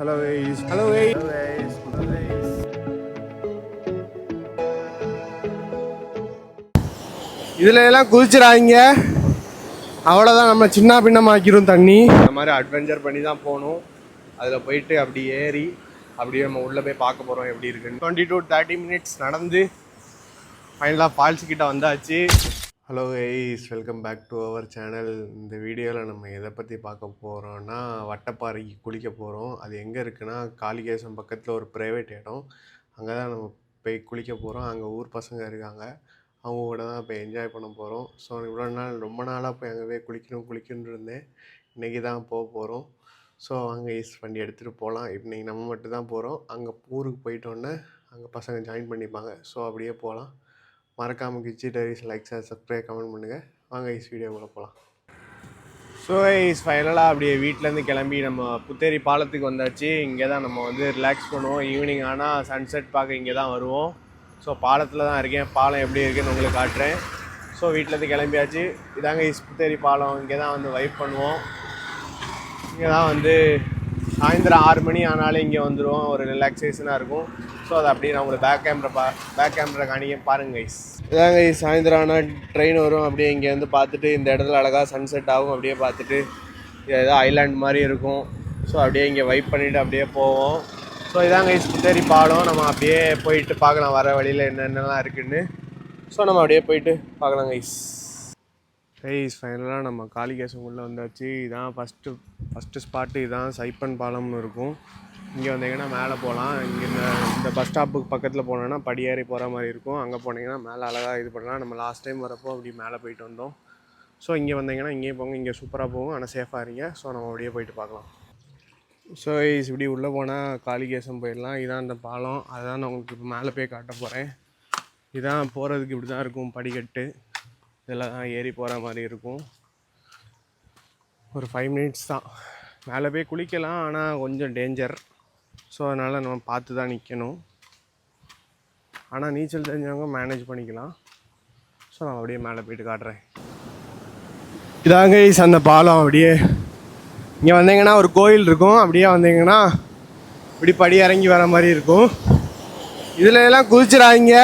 Hello guys hello guys guys guys இதில் எல்லாம் குதிச்சிடாதீங்க. அவ்வளோதான் நம்ம சின்ன பின்னமாக்கிரும் தண்ணி. இந்த மாதிரி அட்வென்ச்சர் பண்ணி தான் போகணும். அதில் போயிட்டு அப்படி ஏறி அப்படியே நம்ம உள்ளே போய் பார்க்க போகிறோம் எப்படி இருக்குன்னு. டுவெண்ட்டி டூ தேர்ட்டி மினிட்ஸ் நடந்து ஃபைனலாக ஃபால்ஸ் கிட்ட வந்தாச்சு. Hello guys welcome back to our channel இந்த வீடியோவில் நம்ம எதை பற்றி பார்க்க போகிறோம்னா வட்டப்பாறைக்கு குளிக்க போகிறோம் அது எங்கே இருக்குன்னா காளிகேசம் பக்கத்தில் ஒரு ப்ரைவேட் இடம். அங்கே தான் நம்ம போய் குளிக்க போகிறோம் அங்கே ஊர் பசங்க இருக்காங்க. அவங்க கூட தான் இப்போ என்ஜாய் பண்ண போகிறோம் ஸோ இவ்வளோ நாள் ரொம்ப நாளாக போய் அங்கே போய் குளிக்கணும் குளிக்கணும்னு இருந்தேன். இன்றைக்கி தான் போக போகிறோம் ஸோ அங்கே இஸ் வண்டி எடுத்துகிட்டு போகலாம் இன்றைக்கி நம்ம மட்டும் தான் போகிறோம் அங்கே ஊருக்கு போயிட்டோன்னே அங்கே பசங்க ஜாயின் பண்ணிப்பாங்க. ஸோ அப்படியே போகலாம் மறக்காமல் Kichi diaries like share subscribe comment பண்ணுங்கள் வாங்க ஐஸ் வீடியோக்குள்ளே போகலாம் ஸோ ஐஸ் ஃபைனலாக அப்படியே வீட்டிலேருந்து கிளம்பி நம்ம புத்தேரி பாலத்துக்கு வந்தாச்சு. இங்கே தான் நம்ம வந்து ரிலாக்ஸ் பண்ணுவோம். ஈவினிங் ஆனால் சன்செட் பார்க்க இங்கே தான் வருவோம். ஸோ பாலத்தில் தான் இருக்கேன். பாலம் எப்படி இருக்குன்னு உங்களுக்கு காட்டுறேன். ஸோ வீட்டிலேருந்து கிளம்பியாச்சு. இதாங்க ஐஸ் புத்தேரி பாலம். இங்கே தான் வந்து வைப் பண்ணுவோம். இங்கே தான் வந்து சாயந்தரம் ஆறு மணி ஆனாலே இங்கே வந்துடுவோம். ஒரு ரிலாக்ஸேஷனாக இருக்கும். ஸோ அதை அப்படியே நான் உங்களுக்கு பேக் கேமரா பா பேக் கேமரா காணிக்க பாருங்க கைஸ் இதாங்க கைஸ் சாயந்தரம் ஆனால் ட்ரெயின் வரும். அப்படியே இங்கே வந்து பார்த்துட்டு இந்த இடத்துல அழகாக சன்செட் ஆகும். அப்படியே பார்த்துட்டு ஏதோ ஐலாண்ட் மாதிரி இருக்கும். ஸோ அப்படியே இங்கே வைப் பண்ணிவிட்டு அப்படியே போவோம். ஸோ இதாங்க கைஸ் புத்தேரி பாலம். நம்ம அப்படியே போயிட்டு பார்க்கலாம் வர வழியில் என்னென்னலாம் இருக்குன்னு. ஸோ நம்ம அப்படியே போயிட்டு பார்க்கலாம் கைஸ் கைஸ் ஃபைனலாக நம்ம காளிகேசம் உள்ளே வந்தாச்சு. இதான் ஃபஸ்ட்டு ஃபஸ்ட்டு ஸ்பாட்டு இதுதான் சைப்பன் பாலம்னு இருக்கும். இங்கே வந்தீங்கன்னா மேலே போகலாம். இங்கே இந்த இந்த பஸ் ஸ்டாப்புக்கு பக்கத்தில் போனோன்னா படியேறி போகிற மாதிரி இருக்கும். அங்கே போனீங்கன்னா மேலே அழகாக இது பண்ணலாம். நம்ம லாஸ்ட் டைம் வரப்போ அப்படி மேலே போயிட்டு வந்தோம். ஸோ இங்கே வந்தீங்கன்னா இங்கேயே போங்க. இங்கே சூப்பராக போகும் ஆனால் சேஃபாக இருங்க. ஸோ நம்ம அப்படியே போயிட்டு பார்க்கலாம். ஸோ கைஸ் இப்படி உள்ளே போனால் காளிகேசம் போயிடலாம். இதான் அந்த பாலம். அதான் நான் உங்களுக்கு இப்போ மேலே போய் காட்ட போகிறேன் இதான் போகிறதுக்கு இப்படி தான் இருக்கும். படிக்கட்டு. இதெல்லாம் ஏறி போகிற மாதிரி இருக்கும். ஒரு ஃபைவ் மினிட்ஸ் தான். மேலே போய் குளிக்கலாம் ஆனால் கொஞ்சம் டேஞ்சர் ஸோ அதனால் நம்ம பார்த்து தான் நிற்கணும் ஆனால் நீச்சல் தெரிஞ்சவங்க மேனேஜ் பண்ணிக்கலாம். ஸோ நான் அப்படியே மேலே போயிட்டு காட்டுறேன். இதாங்க ஈஸ் அந்த பாலம் அப்படியே. இங்கே வந்தீங்கன்னா ஒரு கோயில் இருக்கும். அப்படியே வந்தீங்கன்னா இப்படி படி இறங்கி வர மாதிரி இருக்கும். இதில் எல்லாம் குதிச்சிடாதீங்க.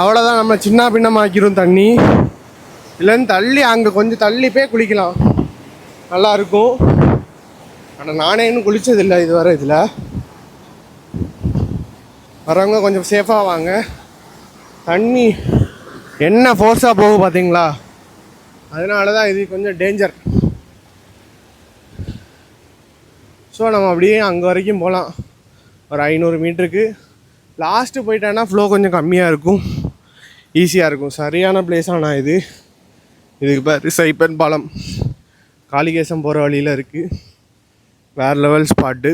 அவ்வளோதான் நம்ம சின்ன பின்னமாக்கிடும் தண்ணி. இல்லைன்னு தள்ளி அங்கே கொஞ்சம் தள்ளி போய் குளிக்கலாம். நல்லா இருக்கும் ஆனால் நானே இன்னும் குளிச்சதில்லை இது வர இதில். வரவங்க கொஞ்சம் சேஃபாக வாங்க. தண்ணி என்ன ஃபோர்ஸாக போகும் பார்த்தீங்களா? அதனால தான் இது கொஞ்சம் டேஞ்சர் ஸோ நம்ம அப்படியே அங்கே வரைக்கும் போகலாம். ஒரு ஐநூறு மீட்டருக்கு லாஸ்ட்டு போயிட்டேன்னா ஃப்ளோ கொஞ்சம் கம்மியாக இருக்கும். ஈஸியாக இருக்கும். சரியான பிளேஸ் ஆனால் இது. இதுக்கு பேர் சைப்பன் பாலம். காளிகேசம் போகிற வழியில் இருக்குது வேறு லெவல் ஸ்பாட்டு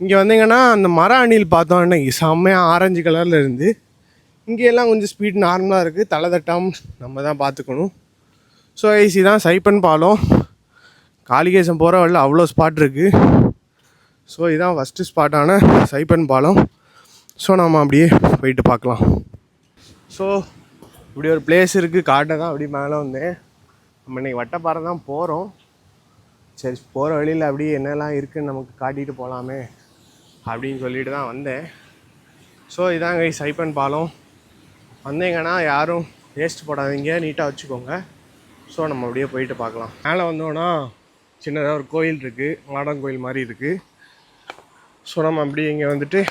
இங்கே வந்தீங்கன்னா அந்த மர அணில் பார்த்தோம் அன்னைக்கு செம்மையாக ஆரஞ்சு கலரில் இருந்து. இங்கே எல்லாம் கொஞ்சம் ஸ்பீட் நார்மலாக இருக்குது தலை தட்டாமல் நம்ம தான் பார்த்துக்கணும். ஸோ ஐசி தான் சைப்பன் பாலம். காளிகேசம் போகிற வழியில் அவ்வளோ ஸ்பாட் இருக்குது ஸோ இதுதான் ஃபஸ்ட்டு ஸ்பாட்டான சைப்பன் பாலம். ஸோ நம்ம அப்படியே போயிட்டு பார்க்கலாம். ஸோ இப்படி ஒரு பிளேஸ் இருக்குது காட்டை தான் அப்படி மேலே வந்தேன். நம்ம இன்னைக்கு வட்டப்பாறை தான் போகிறோம் சரி போகிற வழியில் அப்படியே என்னெல்லாம் இருக்குன்னு நமக்கு காட்டிட்டு போகலாமே அப்படின்னு சொல்லிட்டு தான் வந்தேன். ஸோ இதாங்க சைப்பன் பாலம். வந்தீங்கன்னா யாரும் வேஸ்ட் போடாதீங்க நீட்டாக வச்சுக்கோங்க. ஸோ நம்ம அப்படியே போயிட்டு பார்க்கலாம். மேலே வந்தோன்னா சின்னதாக ஒரு கோயில் இருக்குது மாடம் கோயில் மாதிரி இருக்குது ஸோ நம்ம அப்படியே இங்கே வந்துட்டு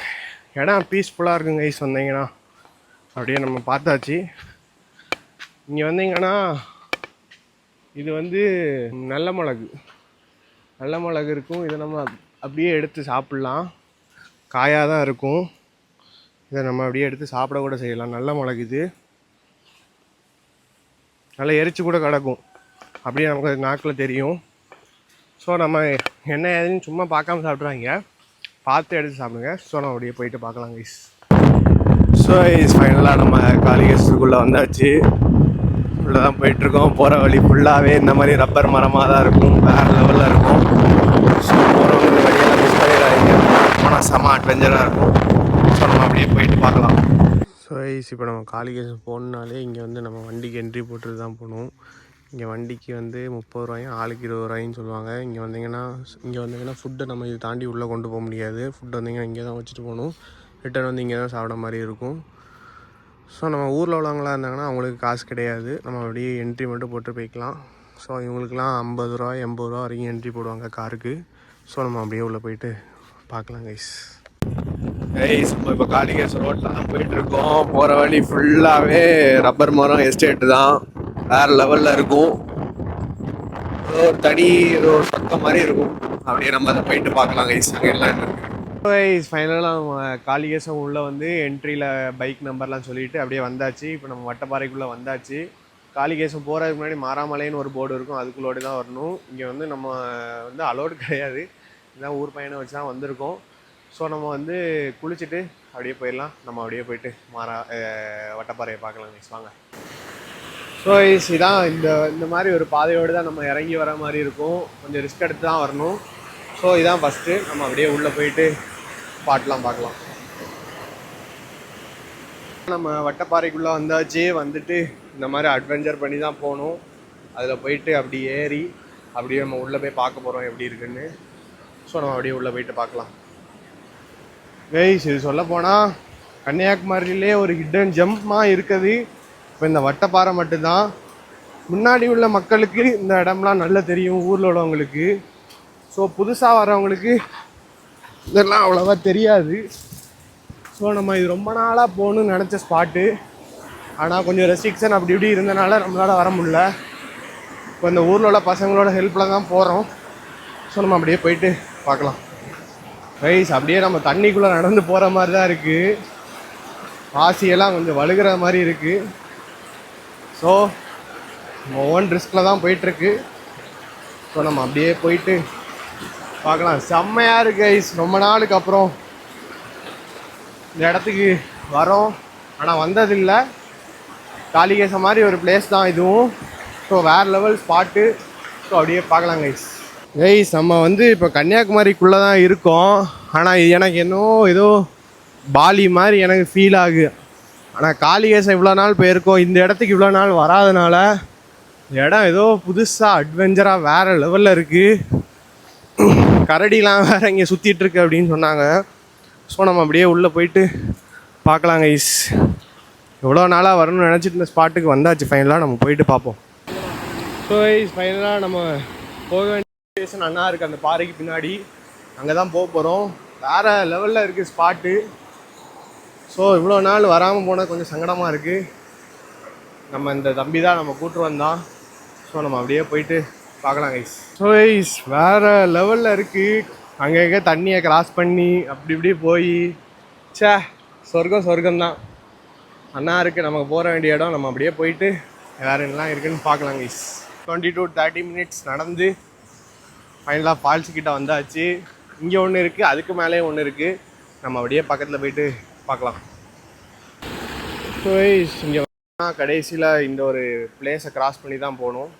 இடம் பீஸ்ஃபுல்லாக இருக்குங்க ஐஸ் வந்தீங்கன்னா. அப்படியே நம்ம பார்த்தாச்சு. இங்கே வந்தீங்கன்னா இது வந்து நல்ல மிளகு. நல்ல மிளகு இருக்கும். இதை நம்ம அப்படியே எடுத்து சாப்பிட்லாம். காயாக தான் இருக்கும். இதை நம்ம அப்படியே எடுத்து சாப்பிட கூட செய்யலாம். நல்ல மிளகு இது. நல்லா எரிச்சு கூட கிடக்கும். அப்படியே நமக்கு நாக்கில் தெரியும். ஸோ நம்ம என்ன ஏதுன்னு சும்மா பார்க்காம சாப்பிட்றாங்க. பார்த்து எடுத்து சாப்பிடுங்க. ஸோ நம்ம அப்படியே போயிட்டு பார்க்கலாம் கைஸ் ஸோ இஸ் ஃபைனலாக நம்ம காளிகேஸ்வருக்குள்ளே வந்தாச்சு. உள்ளே தான் போயிட்டுருக்கோம். போகிற வழி ஃபுல்லாகவே இந்த மாதிரி ரப்பர் மரமாக தான் இருக்கும். வேறு லெவலில் இருக்கும். ஸோ போகிறவங்க இந்த வழியெல்லாம் மிஸ் பண்ணிடாதீங்க ஆனால் செம அட்வென்ச்சராக இருக்கும். ஸோ நம்ம அப்படியே போயிட்டு பார்க்கலாம். ஸோ ஐஸ் இப்போ நம்ம காளிகேசம் போகணுனாலே இங்கே வந்து நம்ம வண்டிக்கு என்ட்ரி போட்டு தான் போகணும். இங்கே வண்டிக்கு வந்து முப்பது ரூபாயும் ஆளுக்கு இருபது ரூபாயின்னு சொல்லுவாங்க. இங்கே வந்தீங்கன்னா இங்கே வந்தீங்கன்னா ஃபுட்டை நம்ம இது தாண்டி உள்ளே கொண்டு போக முடியாது. ஃபுட் வந்தீங்கன்னா இங்கே தான் வச்சுட்டு போகணும். ரிட்டர்ன் வந்து இங்கே தான் சாப்பிட மாதிரி இருக்கும். ஸோ நம்ம ஊரில் உள்ளவங்களாம் இருந்தாங்கன்னா அவங்களுக்கு காசு கிடையாது. நம்ம அப்படியே என்ட்ரி மட்டும் போட்டு போய்க்கலாம். ஸோ இவங்களுக்குலாம் ஐம்பது ரூபா எண்பது ரூபா வரைக்கும் என்ட்ரி போடுவாங்க காருக்கு. ஸோ நம்ம அப்படியே உள்ளே போயிட்டு பார்க்கலாம் கைஸ் கைஸ் நம்ம இப்போ காளிகேஸ் ரோட்டில் தான் போகிற வழி ஃபுல்லாகவே ரப்பர் மரம் எஸ்டேட்டு தான். வேறு லெவலில் இருக்கும். ஒரு தனி ஏதோ ஒரு பக்கம் மாதிரி இருக்கும். அப்படியே நம்ம அதை போயிட்டு பார்க்கலாம் கைஸ் அங்கே எல்லாம் இருக்கு? கைஸ் ஃபைனலாக நம்ம காளிகேசம் உள்ளே வந்து என்ட்ரியில் பைக் நம்பர்லாம் சொல்லிட்டு அப்படியே வந்தாச்சு. இப்போ நம்ம வட்டப்பாறைக்குள்ளே வந்தாச்சு. காளிகேசம் போகிறதுக்கு முன்னாடி மாராமலைன்னு ஒரு போர்டு இருக்கும். அதுக்குள்ளோடு தான் வரணும். இங்கே வந்து நம்ம வந்து அலோடு கிடையாது. இதான் ஊர் பயணம் வச்சு தான் வந்திருக்கோம். ஸோ நம்ம வந்து குளிச்சுட்டு அப்படியே போயிடலாம். நம்ம அப்படியே போயிட்டு மாறா வட்டப்பாறையை பார்க்கலாம் guys. வாங்க. ஸோ இதான் இந்த இந்த மாதிரி ஒரு பாதையோடு தான் நம்ம இறங்கி வர மாதிரி இருக்கும். கொஞ்சம் ரிஸ்க் எடுத்து தான் வரணும். ஸோ இதான் ஃபஸ்ட்டு நம்ம அப்படியே உள்ளே போயிட்டு பாட்டெலாம் பார்க்கலாம். நம்ம வட்டப்பாறைக்குள்ளே வந்தாச்சு. வந்துட்டு இந்த மாதிரி அட்வென்ச்சர் பண்ணி தான் போகணும் அதில் போயிட்டு அப்படி ஏறி அப்படியே நம்ம உள்ளே போய் பார்க்க போகிறோம் எப்படி இருக்குன்னு. ஸோ நம்ம அப்படியே உள்ளே போயிட்டு பார்க்கலாம். வெய்ஸ் இது சொல்ல போனால் கன்னியாகுமரியிலே ஒரு ஹிட்டன் ஜம்மாக இருக்குது. இப்போ இந்த வட்டப்பாறை மட்டும்தான். முன்னாடி உள்ள மக்களுக்கு இந்த இடம்லாம் நல்லா தெரியும் ஊரில் உள்ளவங்களுக்கு. ஸோ புதுசாக வரவங்களுக்கு இதெல்லாம் அவ்வளோவா தெரியாது. ஸோ நம்ம இது ரொம்ப நாளாக போகணும்னு நினச்ச ஸ்பாட்டு ஆனால் கொஞ்சம் ரெஸ்ட்ரிக்ஷன் அப்படி இப்படி இருந்தனால நம்மளால் வர முடில இப்போ இந்த ஊரில் உள்ள பசங்களோட ஹெல்ப்பில் தான் போகிறோம் ஸோ நம்ம அப்படியே போயிட்டு பார்க்கலாம். ரைஸ் அப்படியே நம்ம தண்ணிக்குள்ளே நடந்து போகிற மாதிரி தான் இருக்குது ஆசியெல்லாம் கொஞ்சம் வழுகிற மாதிரி இருக்குது ஸோ நம்ம ஓன் ரிஸ்கில் தான் போயிட்டுருக்கு ஸோ நம்ம அப்படியே போயிட்டு பார்க்கலாம். செம்மையாக இருக்கு கைஸ் ரொம்ப நாளுக்கு அப்புறம் இந்த இடத்துக்கு வரோம். ஆனால் வந்ததில்லை. காளிகேச மாதிரி ஒரு பிளேஸ் தான் இதுவும். ஸோ வேறு லெவல் ஸ்பாட்டு ஸோ அப்படியே பார்க்கலாம் கைஸ் கைஸ் நம்ம வந்து இப்போ கன்னியாகுமரிக்குள்ளே தான் இருக்கோம். ஆனால் எனக்கு இன்னும் ஏதோ பாலி மாதிரி எனக்கு ஃபீல் ஆகுது. ஆனால் காளிகேசம் இவ்வளோ நாள் போயிருக்கோம். இந்த இடத்துக்கு இவ்வளோ நாள் வராதனால இடம் ஏதோ புதுசாக அட்வென்ச்சராக வேறு லெவலில் இருக்குது கரடிலாம் வேறு இங்கே சுற்றிட்டு இருக்கு அப்படின்னு சொன்னாங்க. ஸோ நம்ம அப்படியே உள்ளே போயிட்டு பார்க்கலாங்க ஐஸ் எவ்வளோ நாளாக வரணும்னு நினச்சிட்டு இந்த ஸ்பாட்டுக்கு வந்தாச்சு. ஃபைனலாக நம்ம போயிட்டு பார்ப்போம். ஸோ ஐஸ் ஃபைனலாக நம்ம போக வேண்டிய ஸ்டேஷன் அண்ணா இருக்குது அந்த பாறைக்கு பின்னாடி. அங்கே தான் போக போகிறோம் வேறு லெவலில் இருக்குது ஸ்பாட்டு ஸோ இவ்வளோ நாள் வராமல் போனால் கொஞ்சம் சங்கடமாக இருக்குது நம்ம இந்த தம்பி தான் நம்ம கூட்டு வந்தான். ஸோ நம்ம அப்படியே போயிட்டு பார்க்கலாம் கைஸ் ஸோ கைஸ் வேறு லெவலில் இருக்குது அங்கங்கே தண்ணியை கிராஸ் பண்ணி அப்படி இப்படி போய். சே சொர்க்கம் சொர்க்கம்தான். அண்ணா இருக்குது நமக்கு போக வேண்டிய இடம். நம்ம அப்படியே போயிட்டு வேறு என்னலாம் இருக்குதுன்னு பார்க்கலாம் guys twenty two thirty minutes நடந்து ஃபைனலாக ஃபால்ஸ் கிட்ட வந்தாச்சு. இங்கே ஒன்று இருக்குது அதுக்கு மேலேயும் ஒன்று இருக்குது நம்ம அப்படியே பக்கத்தில் போயிட்டு பார்க்கலாம். ஸோ இங்கே கடைசியில் இந்த ஒரு பிளேஸை கிராஸ் பண்ணி தான் போகணும்.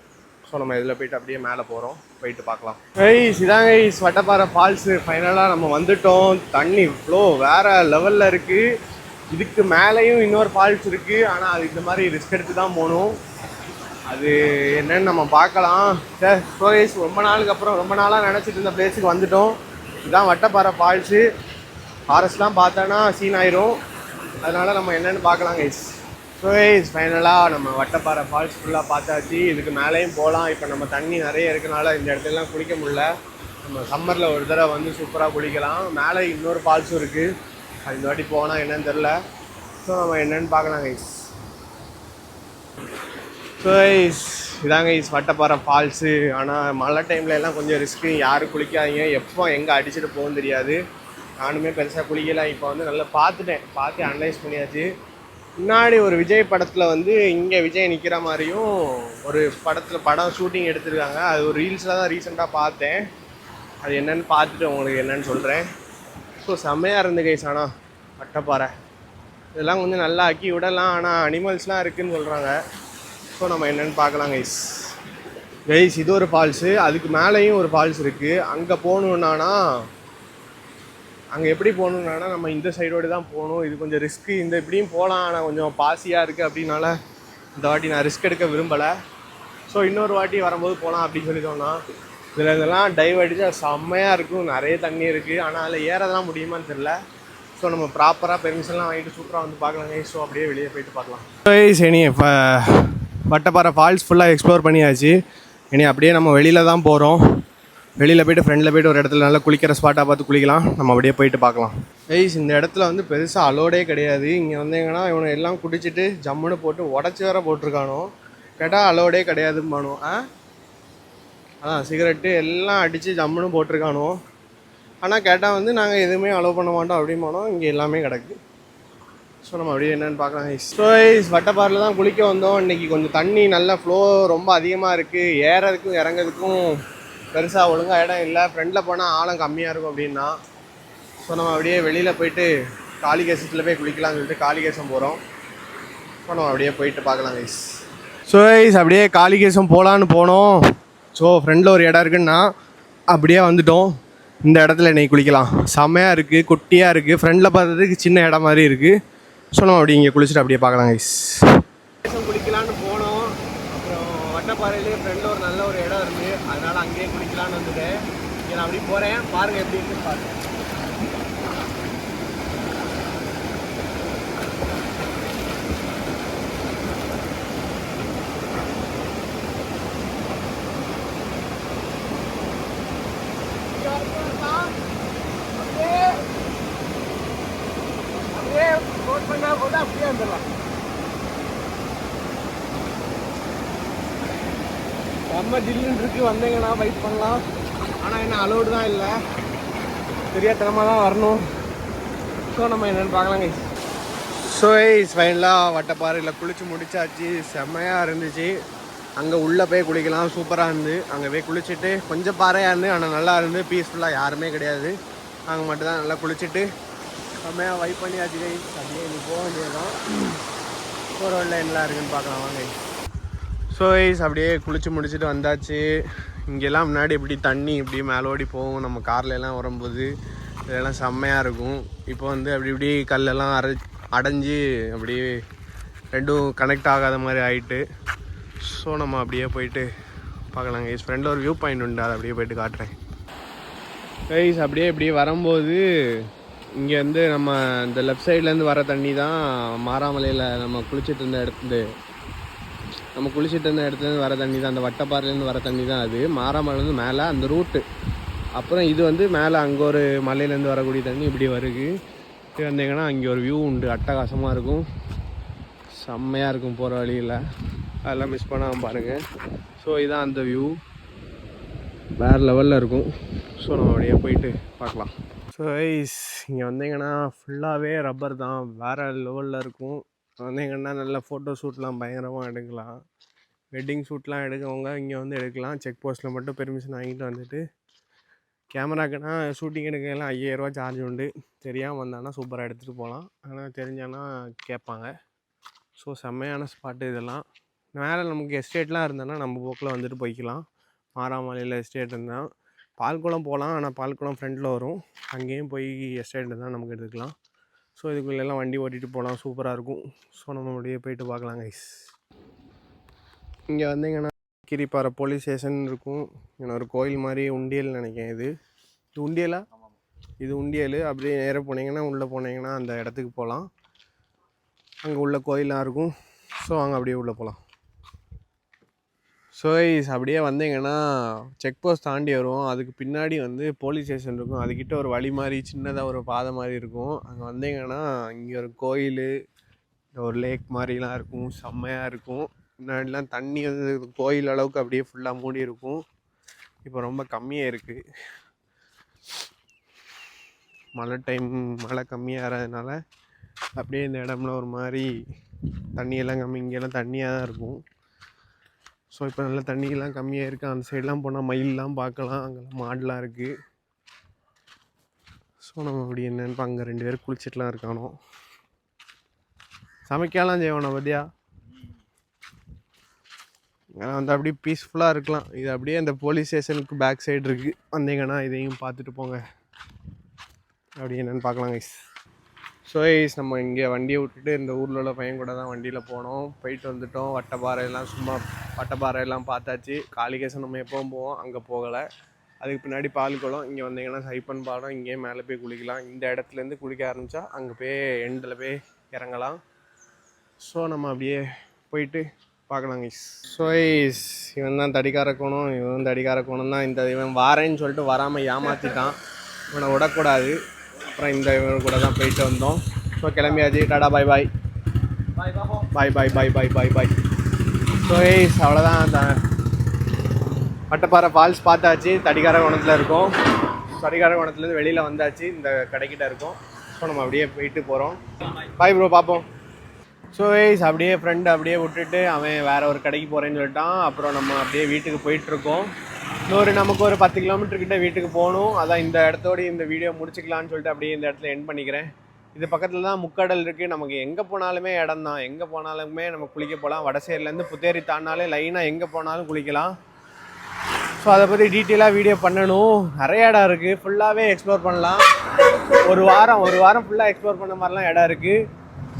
ஸோ நம்ம இதில் போயிட்டு அப்படியே மேலே போகிறோம் போயிட்டு பார்க்கலாம். ஐஸ் இதாங்க ஐஸ் வட்டப்பாறை ஃபால்ஸு ஃபைனலாக நம்ம வந்துட்டோம். தண்ணி இவ்வளோ வேறு லெவலில் இருக்குது இதுக்கு மேலேயும் இன்னொரு ஃபால்ஸ் இருக்குது ஆனால் அது இந்த மாதிரி ரிஸ்க் எடுத்து தான் போகணும். அது என்னன்னு நம்ம பார்க்கலாம். சார் ஸ்டோரேஜ் ரொம்ப நாளுக்கு அப்புறம் ரொம்ப நாளாக நினச்சிட்டு இருந்த பிளேஸுக்கு வந்துட்டோம். இதுதான் வட்டப்பாறை ஃபால்ஸு ஃபாரஸ்ட்லாம் பார்த்தோன்னா சீன் ஆயிரும். அதனால் நம்ம என்னென்னு பார்க்கலாம் கைஸ் ஸோ ஃபைனலாக நம்ம வட்டப்பாறை ஃபால்ஸ் ஃபுல்லாக பார்த்தாச்சு. இதுக்கு மேலேயும் போகலாம். இப்போ நம்ம தண்ணி நிறைய இருக்கனால இந்த இடத்துலலாம் குளிக்க முடில நம்ம சம்மரில் ஒரு தடவை வந்து சூப்பராக குளிக்கலாம். மேலே இன்னொரு ஃபால்ஸும் இருக்குது அது இந்த வாட்டி போனால் என்னன்னு தெரில ஸோ நம்ம என்னென்னு பார்க்கலாம் கைஸ் ஸோ கைஸ் இதாங்க கைஸ் வட்டப்பாறை ஃபால்ஸு ஆனால் மழை டைம்ல எல்லாம் கொஞ்சம் ரிஸ்க்கு யாரும் குளிக்காதீங்க. எப்போ எங்கே அடிச்சுட்டு போகும் தெரியாது. நானுமே பெருசாக குளிக்கலாம் இப்போ வந்து நல்லா பார்த்துட்டேன். பார்த்து அனலைஸ் பண்ணியாச்சு. முன்னாடி ஒரு விஜய் படத்தில் வந்து இங்கே விஜய் நிற்கிற மாதிரியும் ஒரு படத்தில் படம் ஷூட்டிங் எடுத்திருக்காங்க. அது ஒரு ரீல்ஸில் தான் ரீசெண்டாக பார்த்தேன். அது என்னென்னு பார்த்துட்டு உங்களுக்கு என்னென்னு சொல்கிறேன் ஸோ செம்மையாக இருந்து கைஸ் ஆனால் வட்டப்பாறை இதெல்லாம் கொஞ்சம் நல்லா ஆக்கி விடலாம். ஆனால் அனிமல்ஸ்லாம் இருக்குதுன்னு சொல்கிறாங்க ஸோ நம்ம என்னென்னு பார்க்கலாம் கைஸ் கைஸ் இது ஒரு ஃபால்ஸு அதுக்கு மேலேயும் ஒரு ஃபால்ஸ் இருக்குது அங்கே போகணுன்னானா அங்கே எப்படி போகணுன்னா நம்ம இந்த சைடோடு தான் போகணும். இது கொஞ்சம் ரிஸ்க்கு இந்த இப்படியும் போகலாம். ஆனால் கொஞ்சம் பாசியாக இருக்குது அப்படின்னால இந்த வாட்டி நான் ரிஸ்க் எடுக்க விரும்பலை. ஸோ இன்னொரு வாட்டி வரும்போது போகலாம் அப்படின்னு சொல்லி சொன்னால் இதில் இதெல்லாம் டைவ் அடித்து செம்மையாக இருக்கும். நிறைய தண்ணி இருக்குது ஆனால் அதில் ஏறதெல்லாம் முடியுமான்னு தெரில ஸோ நம்ம ப்ராப்பராக பெர்மிஷன்லாம் வாங்கிட்டு சூப்பராக வந்து பார்க்கலாங்க. ஸோ அப்படியே வெளியே போயிட்டு பார்க்கலாம். சரி இப்போ வட்டப்பாறை ஃபால்ஸ் ஃபுல்லாக எக்ஸ்ப்ளோர் பண்ணியாச்சு. இனி அப்படியே நம்ம வெளியில் தான் போகிறோம் வெளியில் போயிட்டு ஃப்ரெண்டில் போயிட்டு ஒரு இடத்துல நல்லா குளிக்கிற ஸ்பாட்டாக பார்த்து குளிக்கலாம். நம்ம அப்படியே போயிட்டு பார்க்கலாம். ஐஸ் இந்த இடத்துல வந்து பெருசாக அலோடே கிடையாது. இங்கே வந்தீங்கன்னா இவனை எல்லாம் குடிச்சிட்டு ஜம்முன்னு போட்டு உடச்சி வேற போட்டிருக்கானோ? கேட்டால் அலோடே கிடையாதும்பானோ ஆ? அதான் சிகரெட்டு எல்லாம் அடித்து ஜம்முன்னு போட்டிருக்கானோ? ஆனால் கேட்டால் வந்து நாங்கள் எதுவுமே அலோவ் பண்ண மாட்டோம் அப்படிமானோ இங்கே எல்லாமே கிடக்கு. ஸோ நம்ம அப்படியே என்னென்னு பார்க்கலாம். ஸோ ஐஸ் வட்டப்பாரில் தான் குளிக்க வந்தோம். இன்றைக்கி கொஞ்சம் தண்ணி நல்லா ஃப்ளோ ரொம்ப அதிகமாக இருக்குது ஏறதுக்கும் இறங்கிறதுக்கும் பெருசாக ஒழுங்காக இடம் இல்லை. ஃப்ரெண்டில் போனால் ஆழம் கம்மியாக இருக்கும் அப்படின்னா ஸோ நம்ம அப்படியே வெளியில் போயிட்டு காளிகேசத்தில் போய் குளிக்கலாம்னு சொல்லிட்டு காளிகேசம் போகிறோம் ஸோ நம்ம அப்படியே போயிட்டு பார்க்கலாம் கைஸ் ஸோ கைஸ் அப்படியே காளிகேசம் போகலான்னு போனோம். ஸோ ஃப்ரெண்டில் ஒரு இடம் இருக்குன்னா அப்படியே வந்துட்டோம். இந்த இடத்துல இன்னைக்கு குளிக்கலாம். செம்மையாக இருக்குது குட்டியாக இருக்குது ஃப்ரெண்டில் பார்த்ததுக்கு சின்ன இடம் மாதிரி இருக்குது ஸோ நம்ம அப்படி இங்கே குளிச்சுட்டு அப்படியே பார்க்கலாம் கைஸ் குளிக்கலான்னு போனோம் அப்புறம் வட்டப்பாறையிலே ஃப்ரெண்டில் ஒரு நல்ல ஒரு இடம் இருக்குது அதனால் அங்கேயே குளிக்கலான்னு வந்துட்டேன் இங்கே நான் போகிறேன் பாருங்கள் எப்படி இருக்குன்னு பாருங்கள் அப்படியே ரோட் பண்ணா போது அப்படியே வந்துடலாம். செம்ம ஜில்லுன்னு இருக்கு. வந்தீங்கன்னா வெயிட் பண்ணலாம். என்ன அலோடு தான் இல்லை. தெரியாதனமாக தான் வரணும். ஸோ நம்ம என்னென்னு பார்க்கலாங்க ஸோ ஐஸ் ஃபைனலாக வட்டப்பாறையில் குளித்து முடிச்சாச்சு. செம்மையாக இருந்துச்சு. அங்கே உள்ளே போய் குளிக்கலாம். சூப்பராக இருந்து. அங்கே போய் குளிச்சுட்டு கொஞ்சம் பாறையாக இருந்து ஆனால் நல்லா இருந்து. பீஸ்ஃபுல்லாக யாருமே கிடையாது. அங்கே மட்டும்தான் நல்லா குளிச்சுட்டு செம்மையாக வைப் பண்ணியாச்சு கைஸ் அப்படியே நீ போக வேண்டியதான் போகிற வழியில் என்னலாம் இருக்குன்னு பார்க்கலாம் வாங்க ஸோ ஐஸ் அப்படியே குளித்து முடிச்சுட்டு வந்தாச்சு. இங்கெல்லாம் முன்னாடி இப்படி தண்ணி இப்படி மேலோடி போகும். நம்ம கார்ல வரும்போது இதெல்லாம் செம்மையாக இருக்கும். இப்போ வந்து அப்படி இப்படி கல்லெல்லாம் அரை அடைஞ்சு அப்படியே ரெண்டும் கனெக்ட் ஆகாத மாதிரி ஆயிட்டு ஸோ நம்ம அப்படியே போயிட்டு பார்க்கலாங்க கைஸ் ஃப்ரெண்டில் ஒரு வியூ பாயிண்ட் உண்டு. அதை அப்படியே போயிட்டு காட்டுறேன். கைஸ் அப்படியே இப்படி வரும்போது இங்கே வந்து நம்ம இந்த லெஃப்ட் சைட்லேருந்து வர தண்ணி தான் மாறாமலையில் நம்ம குளிச்சிட்டு இருந்த இடத்துல நம்ம குளிச்சுட்டு இருந்த இடத்துலேருந்து வர தண்ணி தான் அந்த வட்டப்பாறையிலேருந்து வர தண்ணி தான் அது மாறாமலேருந்து மேலே அந்த ரூட்டு அப்புறம் இது வந்து மேலே அங்கே ஒரு மலையிலேருந்து வரக்கூடிய தண்ணி இப்படி வருது. இது வந்தீங்கன்னா அங்கே ஒரு வியூ உண்டு. அட்டகாசமாக இருக்கும். செம்மையாக இருக்கும் போகிற வழியில். அதெல்லாம் மிஸ் பண்ணாமல் பாருங்கள் ஸோ இதான் அந்த வியூ வேறு லெவலில் இருக்கும். ஸோ நம்ம அப்படியே போயிட்டு பார்க்கலாம். ஸோ ஐஸ் இங்கே வந்தீங்கன்னா ஃபுல்லாகவே ரப்பர் தான். வேறு லெவலில் இருக்கும். வந்தீங்கன்னா நல்ல ஃபோட்டோ ஷூட்லாம் பயங்கரமாக எடுக்கலாம். வெட்டிங் ஷூட்லாம் எடுக்கவங்க இங்கே வந்து எடுக்கலாம். செக் போஸ்ட்டில் மட்டும் பெர்மிஷன் வாங்கிட்டு வந்துட்டு கேமராக்குனா ஷூட்டிங் எடுக்கலாம் ஐயாயிரரூவா சார்ஜ் உண்டு. தெரியாமல் வந்தானா சூப்பராக எடுத்துகிட்டு போகலாம். ஆனால் தெரிஞ்சானா கேட்பாங்க. ஸோ செம்மையான ஸ்பாட்டு இதெல்லாம். மேலே நமக்கு எஸ்டேட்லாம் இருந்தோன்னா நம்ம போக்கில் வந்துட்டு போய்க்கலாம். மாராமலையில் எஸ்டேட் இருந்தால் பால்குளம் போகலாம். ஆனால் பால்குளம் ஃப்ரெண்டில் வரும். அங்கேயும் போய் எஸ்டேட் இருந்தால் நமக்கு எடுத்துக்கலாம். ஸோ இதுக்குள்ளெல்லாம் வண்டி ஓட்டிகிட்டு போகலாம் சூப்பராக இருக்கும். ஸோ நம்ம அப்படியே போயிட்டு பார்க்கலாம் கைஸ் இங்கே வந்தீங்கன்னா கிரிப்பாறை போலீஸ் ஸ்டேஷன் இருக்கும். இங்கே ஒரு கோயில் மாதிரி உண்டியல் நினைக்கிறேன் இது. இது உண்டியலா? இது உண்டியல். அப்படியே நேராக போனீங்கன்னா உள்ளே போனீங்கன்னா அந்த இடத்துக்கு போகலாம் அங்கே உள்ள கோயிலாக இருக்கும். ஸோ அங்கே அப்படியே உள்ளே போகலாம் ஸோ இஸ் அப்படியே வந்தீங்கன்னா செக் போஸ்ட் தாண்டி வரும் அதுக்கு பின்னாடி வந்து போலீஸ் ஸ்டேஷன் இருக்கும். அதுக்கிட்ட ஒரு வழி மாதிரி சின்னதாக ஒரு பாதை மாதிரி இருக்கும். அங்கே வந்தீங்கன்னா இங்கே ஒரு கோயில் ஒரு லேக் மாதிரிலாம் இருக்கும். செம்மையாக இருக்கும். முன்னாடிலாம் தண்ணி வந்து கோயில் அளவுக்கு அப்படியே ஃபுல்லாக மூடி இருக்கும். இப்போ ரொம்ப கம்மியாக இருக்குது மழை டைம் மழை கம்மியாக ஆகிறதுனால அப்படியே இந்த இடம்லாம் ஒரு மாதிரி தண்ணியெல்லாம் கம்மி இங்கெல்லாம் தண்ணியாக தான் இருக்கும். ஸோ இப்போ நல்லா தண்ணியெல்லாம் கம்மியாக இருக்குது அந்த சைட்லாம் போனால் மயிலெலாம் பார்க்கலாம். அங்கெல்லாம் மாடுலாம் இருக்குது ஸோ நம்ம அப்படி என்னென்னு அங்கே ரெண்டு பேரும் குளிச்சிட்டுலாம் இருக்கானோ. சமைக்கலாம் செய்வோம் பத்தியா? ஏன்னா வந்து அப்படியே பீஸ்ஃபுல்லாக இருக்கலாம். இது அப்படியே அந்த போலீஸ் ஸ்டேஷனுக்கு பேக் சைடு இருக்குது வந்தீங்கன்னா இதையும் பார்த்துட்டு போங்க. அப்படி என்னன்னு பார்க்கலாம் கைஸ் ஸோ ஐஸ் நம்ம இங்கே வண்டியை விட்டுட்டு இந்த ஊரில் உள்ள பையன் கூட தான் வண்டியில் போனோம். போயிட்டு வந்துட்டோம். வட்டப்பாறையெல்லாம் சும்மா வட்டப்பாறையெல்லாம் பார்த்தாச்சு. காளிகேசன் நம்ம எப்பவும் போவோம். அங்கே போகலை. அதுக்கு பின்னாடி பால் குளம் இங்கே வந்தீங்கன்னா சைப்பன் பாடம் இங்கேயே மேலே போய் குளிக்கலாம். இந்த இடத்துலேருந்து குளிக்க ஆரம்பித்தா அங்கே போய் எண்டில் போய் இறங்கலாம். ஸோ நம்ம அப்படியே போயிட்டு பார்க்கலாம் கைஸ் ஸோ ஐஸ் இவன் தான் தடிக்கார கோணம். இவன் தடிக்கார கோணம் தான் இந்த இவன் வாரேன்னு சொல்லிட்டு வராமல் ஏமாற்றிட்டான் இவனை விடக்கூடாது. அப்புறம் இந்த இவங்க கூட தான் போயிட்டு வந்தோம். ஸோ கிளம்பியாச்சு. டாடா bye bye bye bye bye bye bye bye so ஏய்ஸ் அவ்வளோதான் அந்த பட்டப்பாறை ஃபால்ஸ் பார்த்தாச்சு. தடிகார கோணத்தில் இருக்கும். தடிகார கோணத்துலேருந்து வெளியில் வந்தாச்சு. இந்த கடைக்கிட்ட இருக்கும். ஸோ நம்ம அப்படியே போயிட்டு போகிறோம் பாய் ப்ரோ பார்ப்போம். ஸோ வைஸ் அப்படியே ஃப்ரெண்டு அப்படியே விட்டுட்டு அவன் வேற ஒரு கடைக்கு போகிறேன்னு சொல்லிட்டான். அப்புறம் நம்ம அப்படியே வீட்டுக்கு போயிட்டுருக்கோம் இன்னொரு நமக்கு ஒரு பத்து கிலோமீட்டர் கிட்ட வீட்டுக்கு போகணும். அதான் இந்த இடத்தோடய இந்த வீடியோ முடிச்சுக்கலான்னு சொல்லிட்டு அப்படியே இந்த இடத்துல எண்ட் பண்ணிக்கிறேன். இது பக்கத்தில் தான் முக்கடல் இருக்குது நமக்கு எங்கே போனாலுமே இடம் தான். எங்கே போனாலுமே நம்ம குளிக்க போகலாம் வடசேரிலேருந்து புத்தேரி தாண்டினாலே லைனாக எங்கே போனாலும் குளிக்கலாம். ஸோ அதை பற்றி டீட்டெயிலாக வீடியோ பண்ணணும். நிறைய இடம் இருக்குது ஃபுல்லாகவே எக்ஸ்ப்ளோர் பண்ணலாம். ஒரு வாரம் ஒரு வாரம் ஃபுல்லாக எக்ஸ்ப்ளோர் பண்ண மாதிரிலாம் இடம் இருக்குது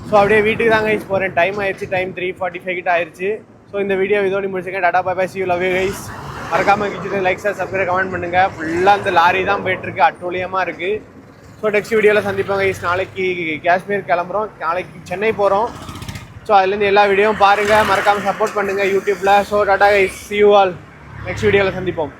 ஸோ அப்படியே வீட்டுக்கு தாங்க கைஸ் போகிறேன் டைம் ஆயிடுச்சு. டைம் த்ரீ ஃபார்ட்டி ஃபைவ் கிட்ட ஆயிடுச்சு ஸோ இந்த வீடியோ இதோட முடிச்சிருக்கேன் tata bye bye see love guys மறக்காமல் Kichu like share subscribe comment பண்ணுங்கள் ஃபுல்லாக அந்த லாரி தான் போயிட்டுருக்கு. அட்டூழியமாக இருக்குது ஸோ நெக்ஸ்ட் வீடியோவில் சந்திப்பாங்க ஈஸ் நாளைக்கு காஷ்மீர் கிளம்புறோம். நாளைக்கு சென்னை போகிறோம் ஸோ அதுலேருந்து எல்லா வீடியோவும் பாருங்கள் மறக்காமல் சப்போர்ட் பண்ணுங்கள் யூடியூப்பில் so tata guys see you all next வீடியோவில் சந்திப்போம்.